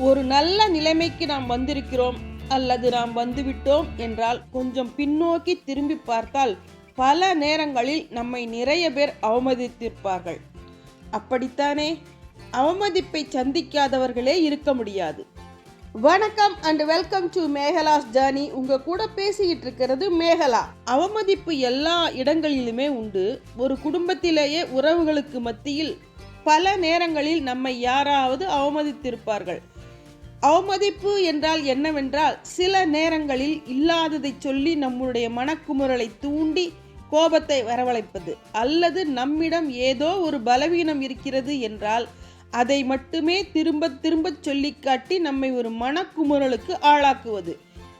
ஒரு நல்ல நிலைமைக்கு நாம் வந்திருக்கிறோம் அல்லது நாம் வந்துவிட்டோம் என்றால் கொஞ்சம் பின்னோக்கி திரும்பி பார்த்தால் பல நேரங்களில் நம்மை நிறைய பேர் அவமதித்திருப்பார்கள். அப்படித்தானே? அவமதிப்பை சந்திக்காதவர்களே இருக்க முடியாது. வணக்கம் அண்ட் வெல்கம் டு மேகலாஸ் ஜானி உங்க கூட பேசிக்கிட்டு இருக்கிறது மேகலா. அவமதிப்பு எல்லா இடங்களிலுமே உண்டு. ஒரு குடும்பத்திலேயே உறவுகளுக்கு மத்தியில் பல நேரங்களில் நம்மை யாராவது அவமதித்திருப்பார்கள். அவமதிப்பு என்றால் என்னவென்றால் சில நேரங்களில் இல்லாததை சொல்லி நம்முடைய மனக்குமுறலை தூண்டி கோபத்தை வரவழைப்பது அல்லது நம்மிடம் ஏதோ ஒரு பலவீனம் இருக்கிறது என்றால் அதை மட்டுமே திரும்ப திரும்ப சொல்லி காட்டி நம்மை ஒரு மனக்குமுறலுக்கு ஆளாக்குவது.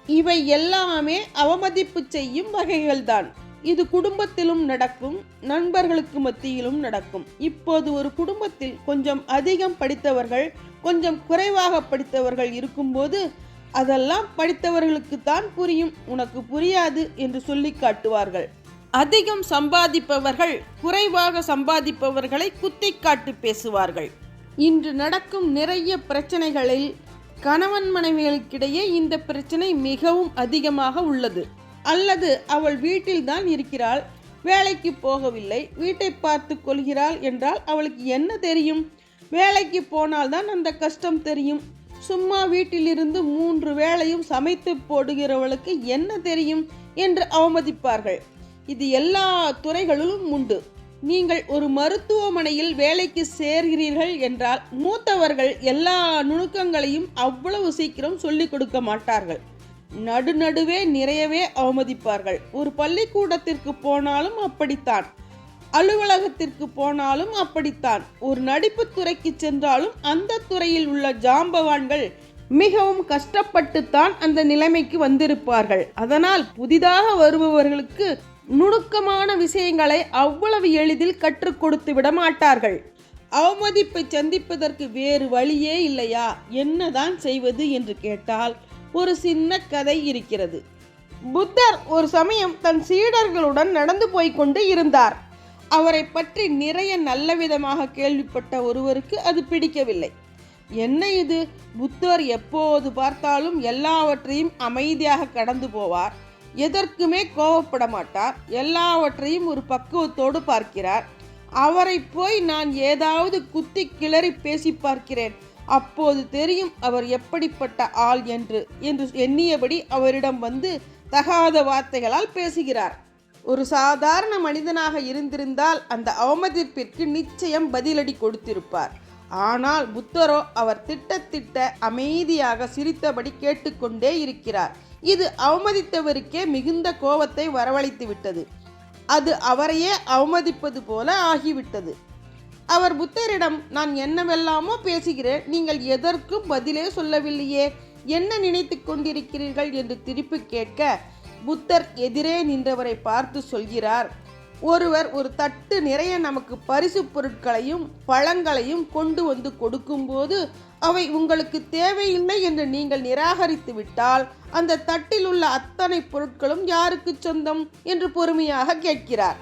இவை எல்லாமே அவமதிப்பு செய்யும் வகைகள்தான். இது குடும்பத்திலும் நடக்கும் நண்பர்களுக்கு மத்தியிலும் நடக்கும். இப்போது ஒரு குடும்பத்தில் கொஞ்சம் அதிகம் படித்தவர்கள் கொஞ்சம் குறைவாக படித்தவர்கள் இருக்கும்போது அதெல்லாம் படித்தவர்களுக்கு தான் புரியும் உனக்கு புரியாது என்று சொல்லி காட்டுவார்கள். அதிகம் சம்பாதிப்பவர்கள் குறைவாக சம்பாதிப்பவர்களை குத்தி காட்டி பேசுவார்கள். இன்று நடக்கும் நிறைய பிரச்சனைகளில் கணவன் மனைவிகளுக்கிடையே இந்த பிரச்சனை மிகவும் அதிகமாக உள்ளது. அல்லது அவள் வீட்டில்தான் இருக்கிறாள் வேலைக்கு போகவில்லை வீட்டை பார்த்து கொள்கிறாள் என்றால் அவளுக்கு என்ன தெரியும்? வேலைக்கு போனால்தான் அந்த கஷ்டம் தெரியும். சும்மா வீட்டிலிருந்து மூன்று வேளையும் சமைத்து போடுகிறவளுக்கு என்ன தெரியும் என்று அவமதிப்பார்கள். இது எல்லா துறைகளிலும் உண்டு. நீங்கள் ஒரு மருத்துவமனையில் வேலைக்கு சேர்கிறீர்கள் என்றால் மூத்தவர்கள் எல்லா நுணுக்கங்களையும் அவ்வளவு சீக்கிரம் சொல்லிக் கொடுக்க மாட்டார்கள். நடுநடுவே நிறையவே அவமதிப்பார்கள். ஒரு பள்ளிக்கூடத்திற்கு போனாலும் அப்படித்தான். அலுவலகத்திற்கு போனாலும் அப்படித்தான். ஒரு நடிப்பு துறைக்கு சென்றாலும் அந்த துறையில் உள்ள ஜாம்பவான்கள் மிகவும் கஷ்டப்பட்டுத்தான் அந்த நிலைமைக்கு வந்திருப்பார்கள். அதனால் புதிதாக வருபவர்களுக்கு நுணுக்கமான விஷயங்களை அவ்வளவு எளிதில் கற்றுக் கொடுத்து விட மாட்டார்கள். அவமதிப்பை சந்திப்பதற்கு வேறு வழியே இல்லையா? என்னதான் செய்வது என்று கேட்டால் ஒரு சின்ன கதை இருக்கிறது. புத்தர் ஒரு சமயம் தன் சீடர்களுடன் நடந்து போய்க்கொண்டு இருந்தார். அவரை பற்றி நிறைய நல்ல விதமாக கேள்விப்பட்ட ஒருவருக்கு அது பிடிக்கவில்லை. என்ன இது? புத்தர் எப்போது பார்த்தாலும் எல்லாவற்றையும் அமைதியாக கடந்து போவார். எதற்குமே கோவப்பட மாட்டார். எல்லாவற்றையும் ஒரு பக்குவத்தோடு பார்க்கிறார். அவரை போய் நான் ஏதாவது குத்தி கிளறி பேசி பார்க்கிறேன். அப்போது தெரியும் அவர் எப்படிப்பட்ட ஆள் என்று என்று எண்ணியபடி அவரிடம் வந்து தகாத வார்த்தைகளால் பேசுகிறார். ஒரு சாதாரண மனிதனாக இருந்திருந்தால் அந்த அவமதிப்பிற்கு நிச்சயம் பதிலடி கொடுத்திருப்பார். ஆனால் புத்தரோ அவர் திட்டத்திட்ட அமைதியாக சிரித்தபடி கேட்டுக்கொண்டே இருக்கிறார். இது அவமதித்தவருக்கே மிகுந்த கோபத்தை வரவழைத்து விட்டது அது அவரையே அவமதிப்பது போல ஆகிவிட்டது. அவர் புத்தரிடம் நான் என்னவெல்லாமோ பேசுகிறேன் நீங்கள் எதற்கும் பதிலே சொல்லவில்லையே என்ன நினைத்து கொண்டிருக்கிறீர்கள்? என்று திருப்பி கேட்க புத்தர் எதிரே நின்றவரை பார்த்து சொல்கிறார். ஒருவர் ஒரு தட்டு நிறைய நமக்கு பரிசு பொருட்களையும் பழங்களையும் கொண்டு வந்து கொடுக்கும்போது அவை உங்களுக்கு தேவையில்லை என்று நீங்கள் நிராகரித்து விட்டால் அந்த தட்டில் உள்ள அத்தனை பொருட்களும் யாருக்கு சொந்தம்? என்று பொறுமையாக கேட்கிறார்.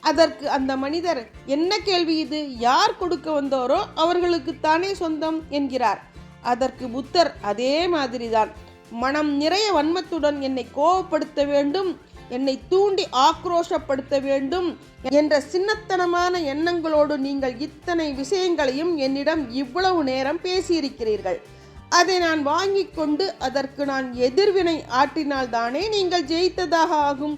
அதற்கு அந்த மனிதர் என்ன கேள்வி இது? யார் கொடுக்க வந்தோரோ அவர்களுக்கு தானே சொந்தம் என்கிறார். அதற்கு புத்தர் அதே மாதிரிதான். மனம் நிறைய வன்மத்துடன் என்னை கோபப்படுத்த வேண்டும் என்னை தூண்டி ஆக்ரோஷப்படுத்த வேண்டும் என்ற சின்னத்தனமான எண்ணங்களோடு நீங்கள் இத்தனை விஷயங்களையும் என்னிடம் இவ்வளவு நேரம் பேசியிருக்கிறீர்கள். அதை நான் வாங்கி கொண்டு அதற்கு நான் எதிர்வினை ஆற்றினால்தானே நீங்கள் ஜெயித்ததாக ஆகும்.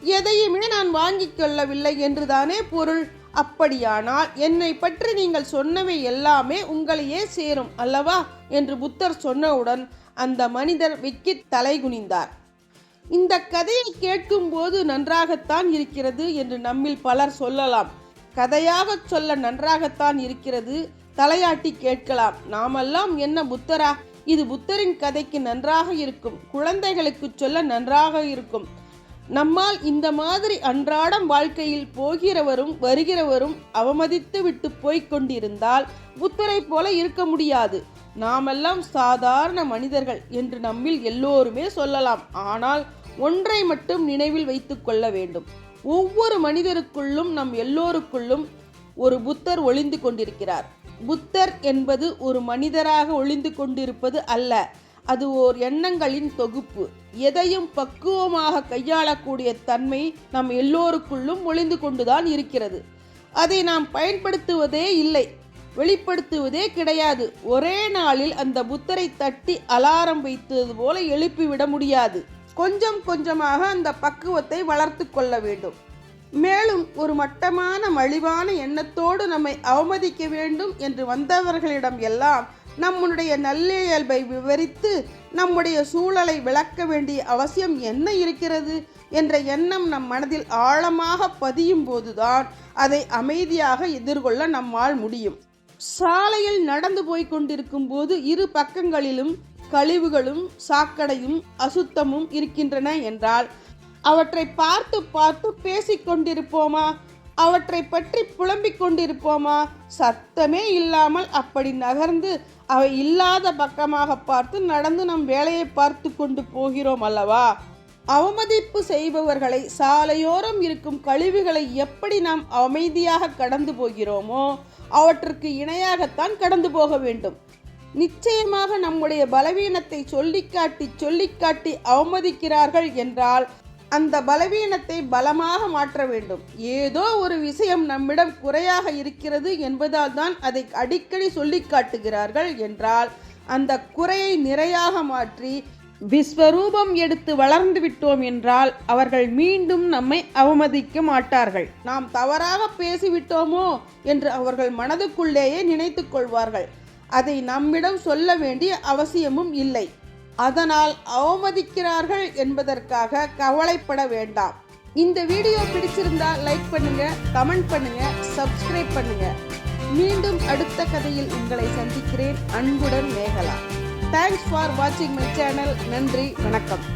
எதையுமே நான் வாங்கிக் கொள்ளவில்லை என்றுதானே பொருள்? அப்படியானால் என்னை பற்றி நீங்கள் சொன்னவை எல்லாமே உங்களையே சேரும் அல்லவா? என்று புத்தர் சொன்னவுடன் அந்த மனிதர் விக்கி தலைகுனிந்தார். இந்த கதையை கேட்கும்போது நன்றாகத்தான் இருக்கிறது என்று நம்மில் பலர் சொல்லலாம். கதையாக சொல்ல நன்றாகத்தான் இருக்கிறது தலையாட்டி கேட்கலாம். நாமெல்லாம் என்ன புத்தரா? இது புத்தரின் கதைக்கு நன்றாக இருக்கும் குழந்தைகளுக்கு சொல்ல நன்றாக இருக்கும். நம்மால் இந்த மாதிரி அன்றாடம் வாழ்க்கையில் போகிறவரும் வருகிறவரும் அவமதித்து விட்டு போய்க் கொண்டிருந்தால் புத்தரை போல இருக்க முடியாது. நாமெல்லாம் சாதாரண மனிதர்கள் என்று நம்மில் எல்லோருமே சொல்லலாம். ஆனால் ஒன்றை மட்டும் நினைவில் வைத்துக் கொள்ள வேண்டும். ஒவ்வொரு மனிதருக்குள்ளும் நம் எல்லோருக்குள்ளும் ஒரு புத்தர் ஒளிந்து கொண்டிருக்கிறார். புத்தர் என்பது ஒரு மனிதராக ஒளிந்து கொண்டிருப்பது அல்ல. அது ஓர் எண்ணங்களின் தொகுப்பு. எதையும் பக்குவமாக கையாளக்கூடிய தன்மை நம் எல்லோருக்குள்ளும் ஒளிந்து கொண்டுதான் இருக்கிறது. அதை நாம் பயன்படுத்துவதே இல்லை. வெளிப்படுத்துவதே கிடையாது. ஒரே நாளில் அந்த புத்தரை தட்டி அலாரம் வைத்தது போல எழுப்பிவிட முடியாது. கொஞ்சம் கொஞ்சமாக அந்த பக்குவத்தை வளர்த்து கொள்ள வேண்டும். மேலும் ஒரு மட்டமான மலிவான எண்ணத்தோடு நம்மை அவமதிக்க வேண்டும் என்று வந்தவர்களிடம் எல்லாம் நம்முடைய நல்லியல்பை விவரித்து நம்முடைய சூழலை விளக்க வேண்டிய அவசியம் என்ன இருக்கிறது என்ற எண்ணம் நம் மனதில் ஆழமாக பதியும் போதுதான் அதை அமைதியாக எதிர்கொள்ள நம்மால் முடியும். சாலையில் நடந்து போய் கொண்டிருக்கும் போது இரு பக்கங்களிலும் கழிவுகளும் சாக்கடையும் அசுத்தமும் இருக்கின்றன என்றால் அவற்றை பார்த்து பார்த்து பேசிக் கொண்டிருப்போமா? அவற்றை பற்றி புலம்பிக் கொண்டிருப்போமா? சத்தமே இல்லாமல் அப்படி நகர்ந்து அவை இல்லாத பக்கமாக பார்த்து நடந்து நம் வேலையை பார்த்து கொண்டு போகிறோம் அல்லவா? அவமதிப்பு செய்பவர்களை சாலையோரம் இருக்கும் கழிவுகளை எப்படி நாம் அமைதியாக கடந்து போகிறோமோ அவற்றுக்கு இணையாகத்தான் கடந்து போக வேண்டும். நிச்சயமாக நம்முடைய பலவீனத்தை சொல்லிக்காட்டி சொல்லிக்காட்டி அவமதிக்கிறார்கள் என்றால் அந்த பலவீனத்தை பலமாக மாற்ற வேண்டும். ஏதோ ஒரு விஷயம் நம்மிடம் குறையாக இருக்கிறது என்பதால் தான் அதை அடிக்கடி சொல்லி காட்டுகிறார்கள் என்றால் அந்த குறையை நிறையாக மாற்றி விஸ்வரூபம் எடுத்து வளர்ந்து விட்டோம் என்றால் அவர்கள் மீண்டும் நம்மை அவமதிக்க மாட்டார்கள். நாம் தவறாக பேசிவிட்டோமோ என்று அவர்கள் மனதுக்குள்ளேயே நினைத்து கொள்வார்கள். அதை நம்மிடம் சொல்ல வேண்டிய அவசியமும் இல்லை. அதனால் அவமதிக்கிறார்கள் என்பதற்காக கவலைப்பட வேண்டாம். இந்த வீடியோ பிடிச்சிருந்தா லைக் பண்ணுங்க கமெண்ட் பண்ணுங்க சப்ஸ்கிரைப் பண்ணுங்க. மீண்டும் அடுத்த கதையில் உங்களை சந்திக்கிறேன். அன்புடன் மேகலா. தேங்க்ஸ் ஃபார் வாட்சிங் மை சேனல் நன்றி வணக்கம்.